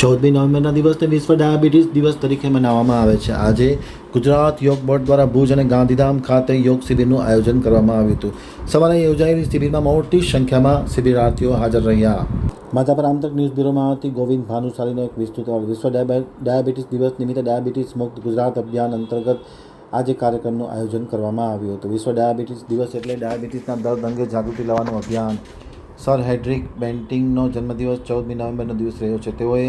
ચૌદમી નવેમ્બરના દિવસને વિશ્વ ડાયાબિટીસ દિવસ તરીકે મનાવવામાં આવે છે. આજે ગુજરાત યોગ બોર્ડ દ્વારા ભુજ અને ગાંધીધામ ખાતે યોગ શિબિરનું આયોજન કરવામાં આવ્યું હતું. સવારે યોજાયેલી શિબિરમાં મોટી સંખ્યામાં શિબિરાર્થીઓ હાજર રહ્યા. માધાપર આમતક ન્યૂઝ બ્યુરોમાં આવતી ગોવિંદ ભાનુશાલીનો એક વિસ્તૃત અહેવાલ. વિશ્વ ડાયાબિટીસ દિવસ નિમિત્તે ડાયાબિટીસ મુક્ત ગુજરાત અભિયાન અંતર્ગત આજે કાર્યક્રમનું આયોજન કરવામાં આવ્યું હતું. વિશ્વ ડાયાબિટીસ દિવસ એટલે ડાયાબિટીસના દર્દ અંગે જાગૃતિ લાવવાનું અભિયાન. સર હેડ્રિક બેન્ટિંગનો જન્મદિવસ ચૌદમી નવેમ્બરનો દિવસ રહ્યો છે. તેઓએ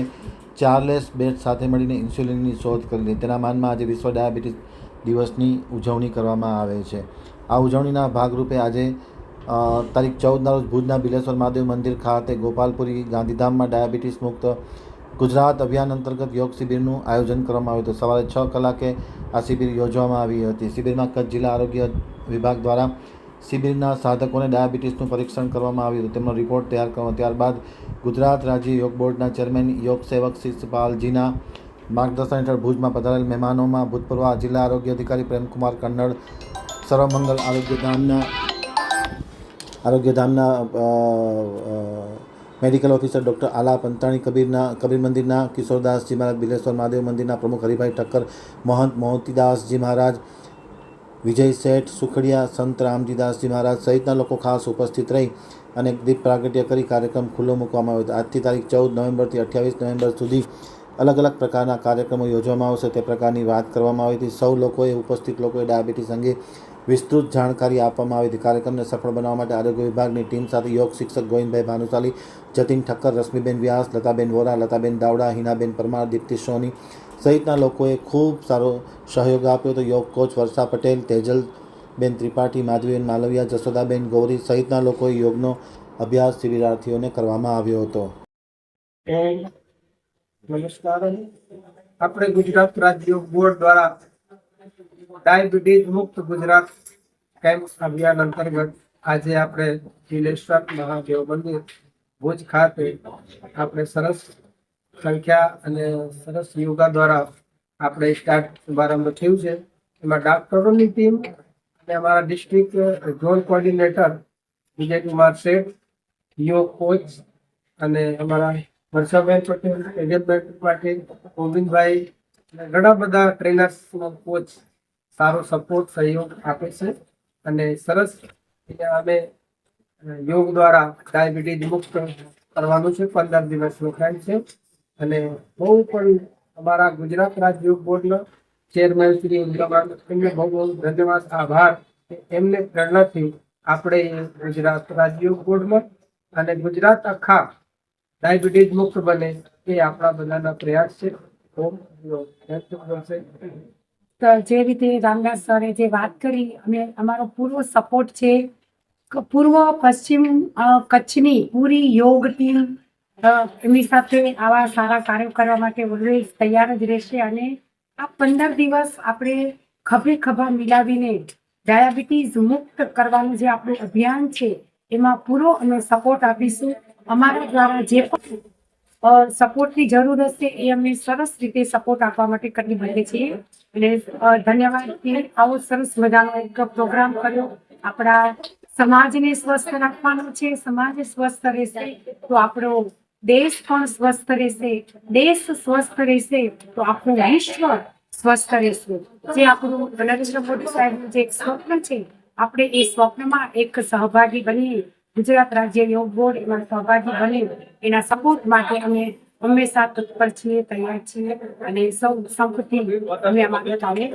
ચાર્લેસ બેટ સાથે મળીને ઇન્સ્યુલિનની શોધ કરી હતી તેના માનમાં આજે વિશ્વ ડાયાબિટીસ દિવસની ઉજવણી કરવામાં આવે છે. આ ઉજવણીના ભાગરૂપે આજે તારીખ ચૌદના રોજ ભુજના બિલેશ્વર મહાદેવ મંદિર ખાતે ગોપાલપુરી ગાંધીધામમાં ડાયાબિટીસ મુક્ત ગુજરાત અભિયાન અંતર્ગત યોગ શિબિરનું આયોજન કરવામાં આવ્યું હતું. સવારે છ કલાકે આ શિબિર યોજવામાં આવી હતી. શિબિરમાં કચ્છ જિલ્લા આરોગ્ય વિભાગ દ્વારા શિબિરના સાધકોને ડાયાબિટીસનું પરીક્ષણ કરવામાં આવ્યું તેમનો રિપોર્ટ તૈયાર કરવામાં ત્યારબાદ ગુજરાત રાજ્ય યોગ બોર્ડના ચેરમેન, યોગ સેવક શિષપાલજીના માર્ગદર્શન હેઠળ ભુજમાં પધારેલ મહેમાનોમાં ભૂતપૂર્વ જિલ્લા આરોગ્ય અધિકારી પ્રેમકુમાર કન્નડ, સર્વમંગલ આરોગ્યધામના આરોગ્યધામના medical officer doctor Ala Pantani, કબીરના, Kabir મંદિરના, કિશોરદાસજી મહારાજ, બિલેશ્વર મહાદેવ મંદિરના પ્રમુખ હરિભાઈ ઠક્કર, મહંત મોહતીદાસજી મહારાજ વિજય શેઠ, સુખડિયા, સંત રામજીદાસજી મહારાજ સહિતના લોકો ખાસ ઉપસ્થિત રહી અને દીપ પ્રાગટ્ય કરી કાર્યક્રમ ખુલ્લો મૂકવામાં આવ્યો હતો. આજથી તારીખ ચૌદ નવેમ્બરથી અઠ્યાવીસ નવેમ્બર સુધી અલગ અલગ પ્રકારના કાર્યક્રમો યોજવામાં આવશે. તે પ્રકારની વાત કરવામાં આવી હતી. સૌ લોકોએ, ઉપસ્થિત લોકોએ ડાયાબિટીસ અંગે વિસ્તૃત જાણકારી આપવામાં આવી હતી. કાર્યક્રમને સફળ બનાવવા માટે આરોગ્ય વિભાગની ટીમ સાથે યોગ શિક્ષક ગોવિંદભાઈ ભાનુશાલી, જતીન ઠક્કર, રશ્મિબેન વ્યાસ, લતાબેન વોરા, લતાબેન દાવડા, હિનાબેન પરમાર, દીપ્તિ સોની સહિતના લોકોએ ખૂબ સારો સહયોગ આપ્યો હતો. યોગ કોચ વર્ષા પટેલ તેજલબેન ત્રિપાઠી, માધવીબેન માલવિયા, જશોદાબેન ગૌરી સહિતના લોકોએ યોગનો અભ્યાસ શિબિરાર્થીઓને કરવામાં આવ્યો હતો. નમસ્કાર આપણે ગુજરાત રાજ્ય બોર્ડ દ્વારા ડાયાબિટીસ મુક્ત ગુજરાત કેમ્પ અભિયાન અંતર્ગત આજે આપણે જિલેશ્વર મહાદેવ મંદિર ભુજ ખાતે આપણે સરસ સંખ્યા અને સરસ યોગા દ્વારા આપણે સ્ટાર્ટ શુભારંભ થયું છે. એમાં ડાક્ટરોની ટીમ અને અમારા ડિસ્ટ્રિક્ટ ઝોન કોર્ડિનેટર વિજયકુમાર શેઠ, યોગ કોચ અને અમારા વર્ષાબેન પટેલ તેજલભાઈ ત્રિપાઠી ગોવિંદભાઈ ઘણા બધા ટ્રેનર્સ કોચ સારો સપોર્ટ સહયોગ આપે છે. અને સરસ અમે યોગ દ્વારા ડાયાબિટીસ મુક્ત કરવાનું છે. પંદર દિવસનો ટાઈમ છે. અને બહુ પણ અમારા ગુજરાત રાજ્ય યોગ બોર્ડના ચેરમેન શ્રી ઉદ્ગાવાન એમને બહુ બહુ ધન્યવાદ, આભાર. એમને પ્રેરણાથી આપણે ગુજરાત રાજ્ય યોગ બોર્ડમાં અને ગુજરાત આખા ડાયાબિટીસ મુક્ત બને એ આપણા બધાના પ્રયાસ છે. જે રીતે રામદાસ સરે જે વાત કરી, અને અમારો પૂર્વ સપોર્ટ છે, પૂર્વ પશ્ચિમ કચ્છની પૂરી યોગ ટીમ એમની સાથે આવા સારા કાર્યો કરવા માટે ઓલવેઝ તૈયાર જ રહેશે અને આ પંદર દિવસ આપણે ખભે ખભા મિલાવીને ડાયાબિટીસ મુક્ત કરવાનું જે આપણું અભિયાન છે, એમાં પૂરો અમે સપોર્ટ આપીશું. અમારા દ્વારા જે પણ સપોર્ટની જરૂર હશે એ અમે સરસ રીતે સપોર્ટ આપવા માટે કરી કટિબદ્ધ છીએ. એટલે ધન્યવાદ કે આવો સરસ મજાનો એક પ્રોગ્રામ કર્યો. આપણા સમાજને સ્વસ્થ રાખવાનો છે, સમાજ સ્વસ્થ રહેશે તો આપણો દેશ પણ સ્વસ્થ રહેશે, દેશ સ્વસ્થ રહેશે, તો આપણું વિશ્વ સ્વસ્થ રહેશે. જે આપણું નરેન્દ્ર મોદી સાહેબનું જે સ્વપ્ન છે, આપણે એ સ્વપ્નમાં એક સહભાગી બનીએ, ગુજરાત રાજ્ય યોગ બોર્ડ એમાં સહભાગી બને એના સપોર્ટ માટે અમે હંમેશા તત્પર છીએ, તૈયાર છીએ, અને સૌ સંપત્તિ અમે અમારા કાર્ય